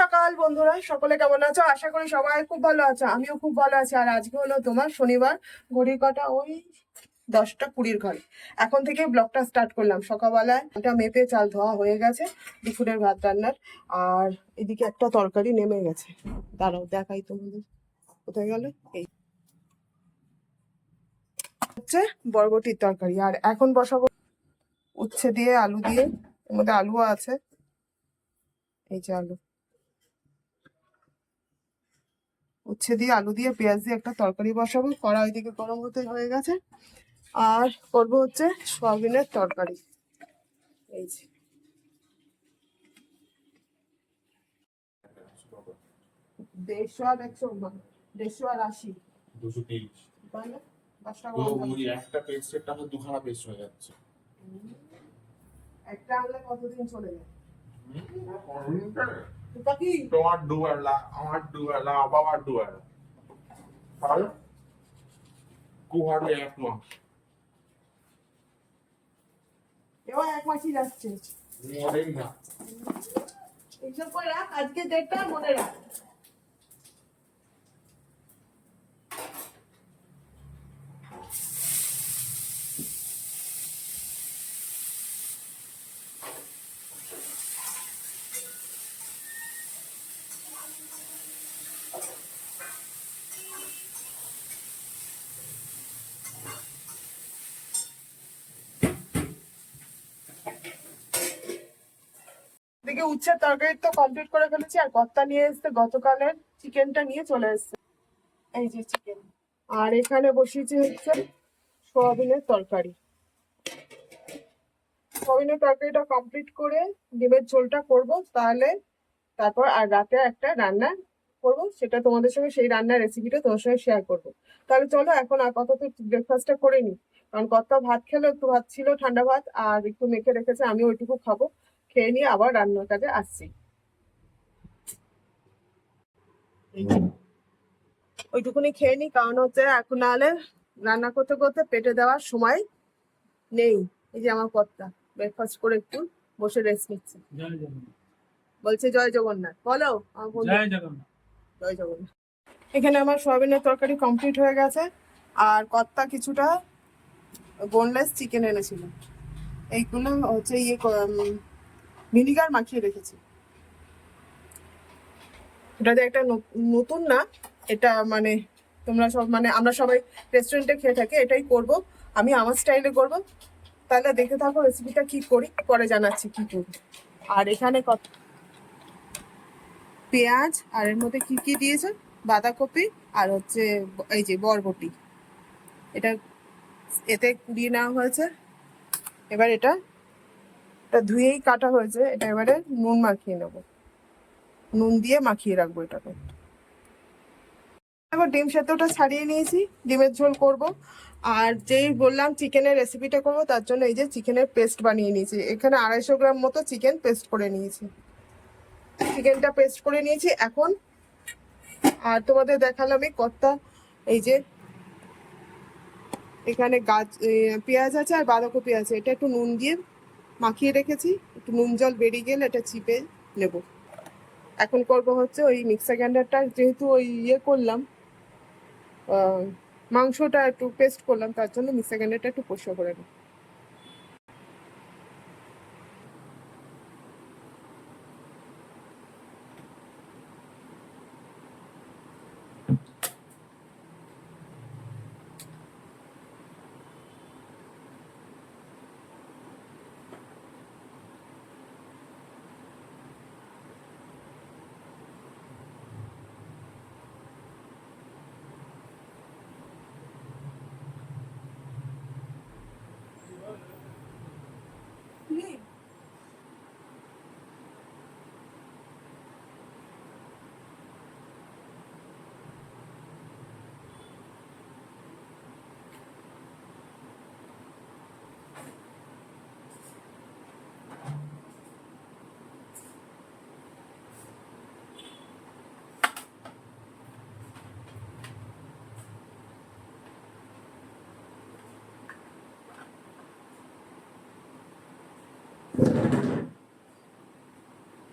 সকাল বন্ধুরা, সকলে কেমন আছো? আশা করি সবাই খুব ভালো আছো, আমিও খুব ভালো আছি। আর আজকে হলো তোমার শনিবার, ঘড়ির কটা ওই দশটা কুড়ির ঘরে এখন থেকে ব্লগটা স্টার্ট করলাম। সকালবেলায় ওটা মেপে চাল ধোয়া হয়ে গেছে, দুপুরের ভাত রান্নার। আর এদিকে একটা তরকারি নেমে গেছে। দাঁড়াও, দেখাই তোমাদের। কোথায় গেল? এই। হচ্ছে বরবটির তরকারি। আর এখন বসাবো উচ্ছে দিয়ে, আলু দিয়ে। এর মধ্যে আলুও আছে। এই যে আলু। উচ্ছে দিয়ে আলু দিয়ে পেঁয়াজ দিয়ে একটা তরকারি বসাবো। কড়া ওইদিকে গরম হতে হয়ে গেছে। আর করব হচ্ছে সয়াবিনের তরকারি। এই যে। দেড়শো আর একশো দেড়শো আর আশি। দুশো তিরিশ। তাহলে দশ টাকা তো কম ওই একটা পেস্ট দুখানা পেস্ট হয়ে যাচ্ছে। একটা আনলে কতদিন চলে যায়? কি তোমার দুবেলা আমার দুবেলা বাবার দুবেলা তাহলে কুহারে এক মাস এবার এক মাসই যাচ্ছে মরেই না এইসব করে রাখ আজকে ডেটটা মনে রাখ। এদিকে উচ্ছের তরকারি তো কমপ্লিট করে ফেলেছি, আর কর্তা নিয়ে এসছে গতকালের চিকেনটা নিয়ে চলে এসছে। এই যে চিকেন আর এখানে বসিয়েছি হচ্ছে সোয়াবিনের তরকারি। সোয়াবিনের তরকারিটা কমপ্লিট করে ডিমের ঝোলটা করব, তাহলে তারপর আর রাতে একটা রান্না করব, সেটা তোমাদের সঙ্গে সেই রান্নার রেসিপিটা তোমার সঙ্গে শেয়ার করব। তাহলে চলো এখন আপাতত ব্রেকফাস্টটা করে নিই। কারণ কর্তা ভাত খেলো, একটু ভাত ছিল ঠান্ডা ভাত, আর একটু মেখে রেখেছে আমি ওইটুকু খাব। খেয়ে নিয়ে আবার রান্নার কাজে আসছি। ওইটুকুনি খেয়ে নি কারণ হচ্ছে এখন নাহলে রান্না করতে করতে পেটে দেওয়ার সময় নেই। এই যে আমার কর্তা ব্রেকফাস্ট করে একটু বসে রেস্ট নিচ্ছে। বলছে জয় জগন্নাথ। বলো আমার বন্ধু। জয় জগন্নাথ। জয় জগন্নাথ। এখানে আমার সয়াবিনের তরকারি কমপ্লিট হয়ে গেছে। আর কর্তা কিছুটা বোনলেস চিকেন এনেছিল। এইগুলো হচ্ছে ইয়ে ভিনিগার মাখিয়ে রেখেছি। এটাতে একটা ন- নতুন না, এটা মানে তোমরা সব মানে আমরা সবাই রেস্টুরেন্টে খেয়ে থাকি, এটাই করব, আমি আমার স্টাইলে করব। তাহলে দেখে থাকো রেসিপিটা কি করি, পরে জানাচ্ছি কি করব আর এখানে কত পেঁয়াজ, আর এর মধ্যে কি কি দিয়েছে? বাঁধাকপি, আর হচ্ছে এই যে বরবটি। এটা এতে কুড়িয়ে নেওয়া হয়েছে। এবার এটা এটা ধুয়েই কাটা হয়েছে, এটা এবারে নুন মাখিয়ে নেব। নুন দিয়ে মাখিয়ে রাখব এটাকে। এবার ডিম সেদ্ধটা ছাড়িয়ে নিয়েছি, ডিমের ঝোল করব। আর যেই বললাম চিকেনের রেসিপিটা করব, তার জন্য এই যে চিকেনের পেস্ট বানিয়ে নিয়েছি। এখানে আড়াইশো গ্রাম মতো চিকেন পেস্ট করে নিয়েছি। চিকেনটা পেস্ট করে নিয়েছি এখন। আর তোমাদের দেখালাম এই কর্তা, এই যে এখানে গাছ পেঁয়াজ আছে আর বাঁধাকপি আছে। এটা একটু নুন দিয়ে মাখিয়ে রেখেছি, একটু নুন জল বেরিয়ে গেলে এটা চিপে নেব। এখন করব হচ্ছে ওই মিক্সার গ্রাইন্ডারটা যেহেতু ওই ইয়ে করলাম মাংসটা একটু পেস্ট করলাম, তার জন্য মিক্সার গ্রাইন্ডারটা একটু পরিষ্কার করে নেব।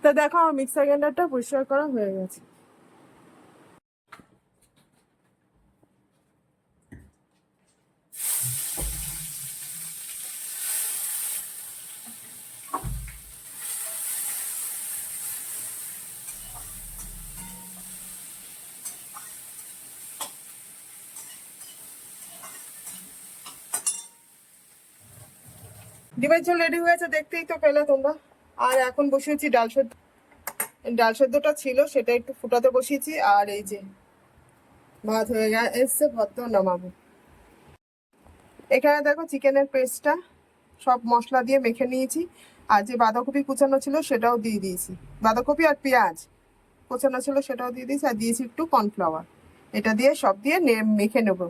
তা দেখো, আমার মিক্সার গ্রাইন্ডারটা পরিষ্কার করা হয়ে গেছে। ডিমের ঝোল রেডি হয়েছে দেখতেই তো পেলে তোমরা। আর এখন বসিয়েছি ডাল সেদ্ধ ডাল সেদ্ধটা ছিল, সেটা একটু ফুটাতে বসিয়েছি, আর এই যে ভাত হয়ে গে, এসছে ভাত নামাবো এখানে দেখো চিকেনের পেস্টটা, সব মশলা দিয়ে মেখে নিয়েছি, আর যে বাঁধাকপি কুচানো ছিল সেটাও দিয়ে দিয়েছি। বাঁধাকপি আর পেঁয়াজ কুচানো ছিল সেটাও দিয়ে দিয়েছি, আর দিয়েছি একটু কর্নফ্লাওয়ার। এটা দিয়ে সব দিয়ে মেখে নেব।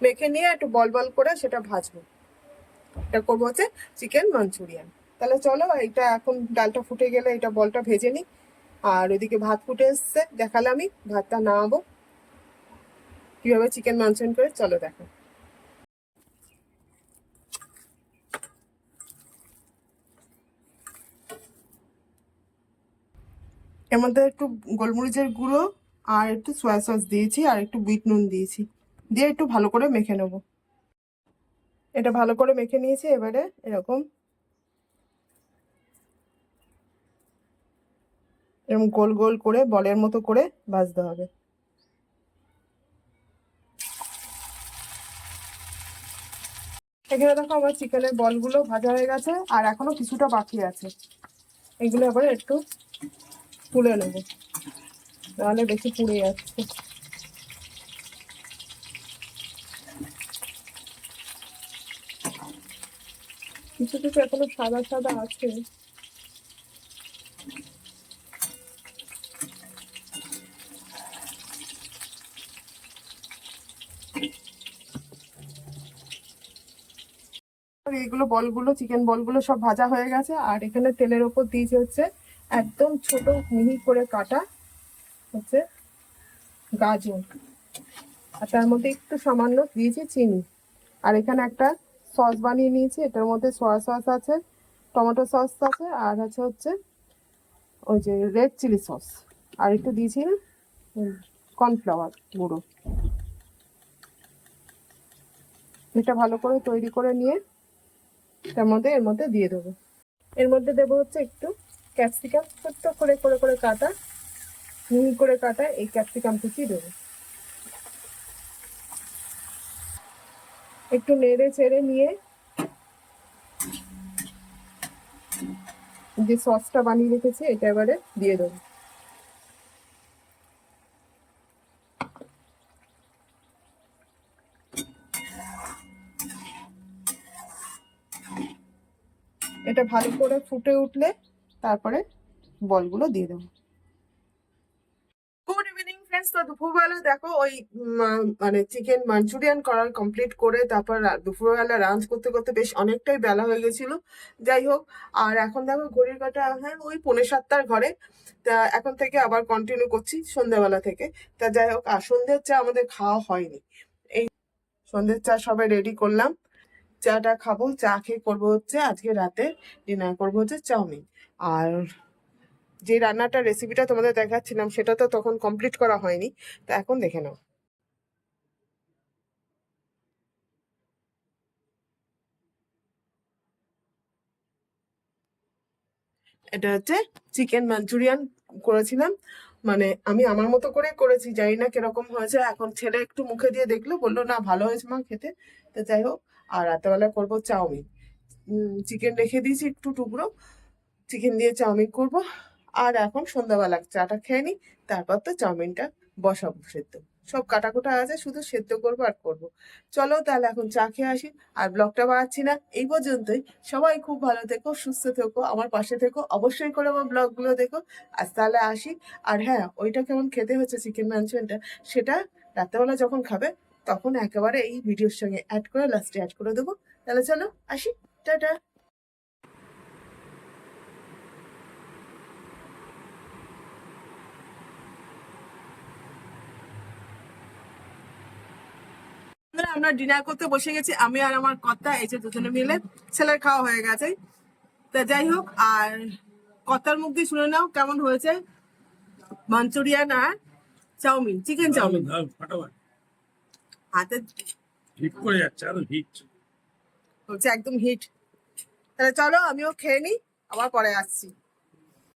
মেখে নিয়ে একটু বল বল করে সেটা ভাজবো। এটা করব হচ্ছে চিকেন মাঞ্চুরিয়ান। তাহলে চলো এটা এখন ডালটা ফুটে গেলে এটা বলটা ভেজে নিই। আর ওইদিকে ভাত ফুটে এসছে, দেখালে আমি, ভাতটা নামাবো। কীভাবে চিকেন মাঞ্চুরিয়ান করে, চলো দেখো। এর মধ্যে একটু গোলমরিচের গুঁড়ো আর একটু সয়া সস দিয়েছি, আর একটু বিট নুন দিয়েছি। দিয়ে একটু ভালো করে মেখে নেব। এটা ভালো করে মেখে নিয়েছি, এবারে এরকম এরকম গোল গোল করে বলের মতো করে ভাজতে হবে। এখানে দেখো আমার চিকেনের বলগুলো ভাজা হয়ে গেছে, আর এখনও কিছুটা বাকি আছে। এগুলো আবার একটু তুলে নেব। নাহলে বেশি পুড়ে যাচ্ছে। কিছু কিছু এখনও সাদা সাদা আছে। এইগুলো বলগুলো চিকেন বলগুলো সব ভাজা হয়ে গেছে। আর এখানে তেলের ওপর দিয়েছে হচ্ছে একদম ছোট মিহি করে কাটা হচ্ছে গাজর। আর তার মধ্যে একটু সামান্য দিয়েছি চিনি। আর এখানে একটা সস বানিয়ে নিয়েছি, এটার মধ্যে সয়া সস আছে টমেটো সস আছে, আর আছে হচ্ছে ওই যে রেড চিলি সস আর একটু দিয়েছি কর্নফ্লাওয়ার গুঁড়ো। এটা ভালো করে তৈরি করে নিয়ে তার মধ্যে, এর মধ্যে দিয়ে দেবো। এর মধ্যে দেবো হচ্ছে একটু ক্যাপসিকাম, ছোট্ট করে করে করে কাটা মিহি করে কাটা এই ক্যাপসিকাম কুচি দেবো। একটু নেড়ে চেড়ে নিয়ে যে সসটা বানিয়ে রেখেছি, এটা এবারে দিয়ে দেবো। এটা ভালো করে ফুটে উঠলে তারপরে বলগুলো দিয়ে দেবো। গুড ইভিনিং ফ্রেন্ডস তো দুপুরবেলা দেখো ওই মানে চিকেন মাঞ্চুরিয়ান করার কমপ্লিট করে তারপর দুপুরবেলা লাঞ্চ করতে করতে বেশ অনেকটাই বেলা হয়ে গেছিল। যাই হোক, আর এখন দেখো ঘড়ির কাটা হ্যাঁ ওই পৌনে সাতটার ঘরে। তা এখন থেকে আবার কন্টিনিউ করছি সন্ধ্যাবেলা থেকে। তা যাই হোক, আর সন্ধ্যের চা আমাদের খাওয়া হয়নি। এই সন্ধ্যের চা সবাই রেডি করলাম। চাটা খাব, চা খেয়ে করব হচ্ছে আজকে রাতে ডিনার করব হচ্ছে চাউমিন। আর যে রান্নাটা রেসিপিটা তোমাদের দেখাচ্ছিলাম, সেটা তো তখন কমপ্লিট করা হয়নি। তো এখন দেখে নাও। এটা হচ্ছে চিকেন মাঞ্চুরিয়ান করেছিলাম। মানে আমি আমার মতো করে করেছি, জানি না কীরকম হয়েছে। এখন ছেলে একটু মুখে দিয়ে দেখল, বলল, না, ভালো হয়েছে মা খেতে। তো যাই হোক আর রাতেবেলা করব চাউমিন। চিকেন রেখে দিয়েছি একটু টুকরো। চিকেন দিয়ে চাউমিন করব। আর এখন সন্ধ্যাবেলা চাটা খেয়ে নিই, তারপর তো চাউমিনটা বসাবো সেদ্ধ। সব কাটাকুটা আছে, শুধু সেদ্ধ করব আর করব। চলো তাহলে এখন চা খেয়ে আসি, আর ব্লগটা বাড়াচ্ছি না, এই পর্যন্তই। সবাই খুব ভালো থেকো, সুস্থ থেকো, আমার পাশে থেকো, অবশ্যই করে আমার ব্লগগুলো দেখো। আজ তাহলে আসি। আর হ্যাঁ ওইটা কেমন খেতে হচ্ছে চিকেন মাঞ্চুরিয়ানটা সেটা রাত্রেবেলা যখন খাবে তখন একেবারে এই ভিডিওর সঙ্গে অ্যাড করে লাস্টে অ্যাড করে দেবো। তাহলে চলো আসি। টাটা। আমরা ডিনার করতে বসে গেছি। আমি আর আমার কর্তা এই যে দুজনে মিলে ছেলের খাওয়া হয়ে গেছে। তা যাই হোক আর কর্তার মুখ দিয়ে শুনে নাও কেমন হয়েছে। মাঞ্চুরিয়ান আর চাউমিন চিকেন চাউমিন। হাতে হিট করে যাচ্ছে আরও হিট। হচ্ছে একদম হিট। তাহলে চলো আমিও খেয়ে নিই আবার পরে আসছি।